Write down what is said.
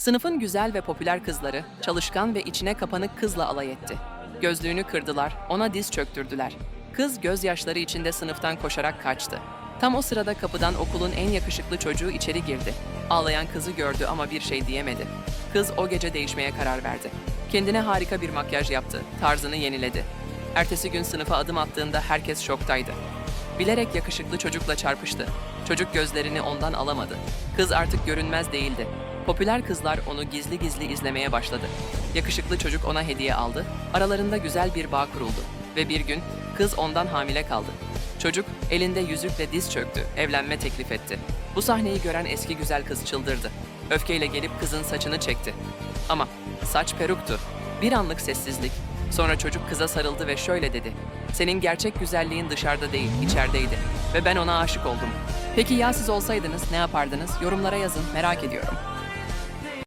Sınıfın güzel ve popüler kızları, çalışkan ve içine kapanık kızla alay etti. Gözlüğünü kırdılar, ona diz çöktürdüler. Kız gözyaşları içinde sınıftan koşarak kaçtı. Tam o sırada kapıdan okulun en yakışıklı çocuğu içeri girdi. Ağlayan kızı gördü ama bir şey diyemedi. Kız o gece değişmeye karar verdi. Kendine harika bir makyaj yaptı, tarzını yeniledi. Ertesi gün sınıfa adım attığında herkes şoktaydı. Bilerek yakışıklı çocukla çarpıştı. Çocuk gözlerini ondan alamadı. Kız artık görünmez değildi. Popüler kızlar onu gizli gizli izlemeye başladı. Yakışıklı çocuk ona hediye aldı. Aralarında güzel bir bağ kuruldu. Ve bir gün kız ondan hamile kaldı. Çocuk elinde yüzükle diz çöktü, evlenme teklif etti. Bu sahneyi gören eski güzel kız çıldırdı. Öfkeyle gelip kızın saçını çekti. Ama saç peruktu. Bir anlık sessizlik. Sonra çocuk kıza sarıldı ve şöyle dedi. Senin gerçek güzelliğin dışarıda değil, içerideydi. Ve ben ona aşık oldum. Peki ya siz olsaydınız ne yapardınız? Yorumlara yazın, merak ediyorum.